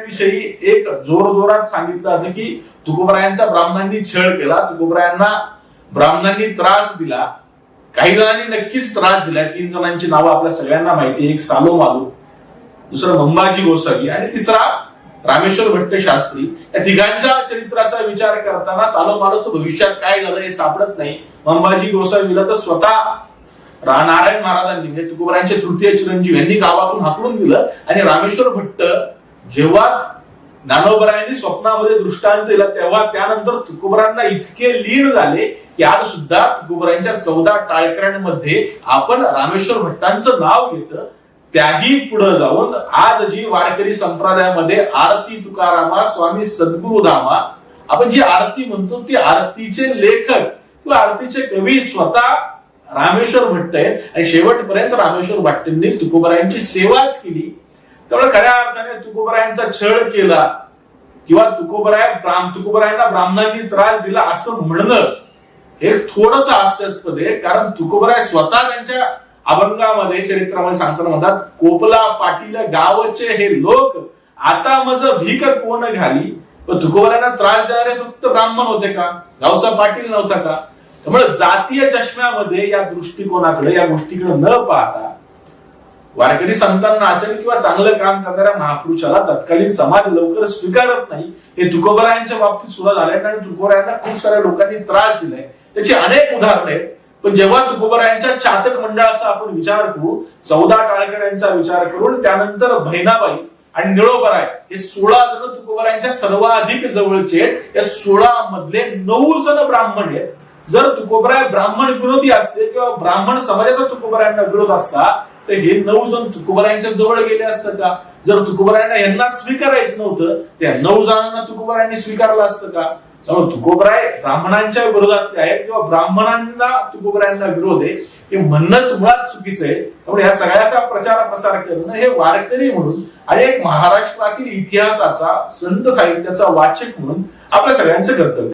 विषयी एक जोर जोरात सांगितलं होतं की तुकोबरायांचा ब्राह्मणांनी छळ केला तुकोबरायांना ब्राह्मणांनी त्रास दिला. काही जणांनी नक्कीच त्रास दिला. तीन जणांची नावं आपल्या सगळ्यांना माहिती एक सालो मालू दुसरं मंबाजी गोसावी आणि तिसरा रामेश्वर भट्ट शास्त्री. या तिघांच्या चरित्राचा विचार करताना सालो मालूचं भविष्यात काय झालं हे सापडत नाही. मंबाजी गोसावीला तर स्वतः नारायण महाराजांनी म्हणजे तुकोबरायांचे तृतीय चिरंजीव यांनी गावातून हाकलून दिलं आणि रामेश्वर भट्ट जेव्हा ज्ञानोबरायांनी स्वप्नामध्ये दृष्टांत दिला तेव्हा त्यानंतर तुकोबरांना इतके लीन झाले की आज सुद्धा तुकोबरांच्या चौदा टाळकऱ्यांमध्ये आपण रामेश्वर भट्टांचं नाव घेतं त्याही पुढे जाऊन आज जी वारकरी संप्रदायामध्ये आरती तुकारामा स्वामी सद्गुरुधामा आपण जी आरती म्हणतो ती आरतीचे लेखक किंवा आरतीचे कवी स्वतः रामेश्वर भट्ट आहेत. आणि शेवटपर्यंत रामेश्वर भट्टांनी तुकोबरायांची सेवाच केली. त्यामुळे खऱ्या अर्थाने तुकोबरायांचा छळ केला किंवा तुकोबराय ब्राह्म तुकोबरायांना ब्राह्मणांनी त्रास दिला असं म्हणणं हे थोडस हास्यास्पद आहे. कारण तुकोबराय स्वतः त्यांच्या अभंगामध्ये चरित्रामध्ये सांगताना म्हणतात कोपला पाटील गावचे हे लोक आता मज भीक कोण घाली? पण तुकोबरायांना त्रास देणारे फक्त ब्राह्मण होते का? गावचा पाटील नव्हता का? त्यामुळे जातीय चष्म्यामध्ये या दृष्टिकोनाकडे या गोष्टीकडे न पाहता वारकरी संतांना असेल किंवा चांगलं काम करणाऱ्या महापुरुषाला तत्कालीन समाज लवकर स्वीकारत नाही. हे तुकोबरायांच्या बाबतीत सुद्धा झालंय आणि तुकोबरायांना खूप साऱ्या लोकांनी त्रास दिलाय. त्याची अनेक उदाहरणं आहेत. पण जेव्हा तुकोबरायांच्या चातक मंडळाचा आपण विचार करू चौदा टाळकर यांचा विचार करून त्यानंतर बहिणाबाई आणि निळोबराय हे सोळा जण तुकोबरायांच्या सर्वाधिक जवळचे आहेत. या सोळा मधले नऊ जण ब्राह्मण आहेत. जर तुकोबराय ब्राह्मण विरोधी असते किंवा ब्राह्मण समाजाचा तुकोबरायांना विरोध असता तर हे नऊ जण तुकोबरायांच्या जवळ गेले असतं का? जर तुकोबरायांना यांना स्वीकारायचं नव्हतं त्या नऊ जणांना तुकोबरायांनी स्वीकारलं असतं का? त्यामुळे तुकोबराय ब्राह्मणांच्या विरोधात आहेत किंवा ब्राह्मणांना तुकोबरायांना विरोध आहे हे म्हणणंच मुळात चुकीचं आहे. त्यामुळे या सगळ्याचा प्रचार प्रसार करणं हे वारकरी म्हणून आणि एक महाराष्ट्रातील इतिहासाचा संत साहित्याचा वाचक म्हणून आपल्या सगळ्यांचं कर्तव्य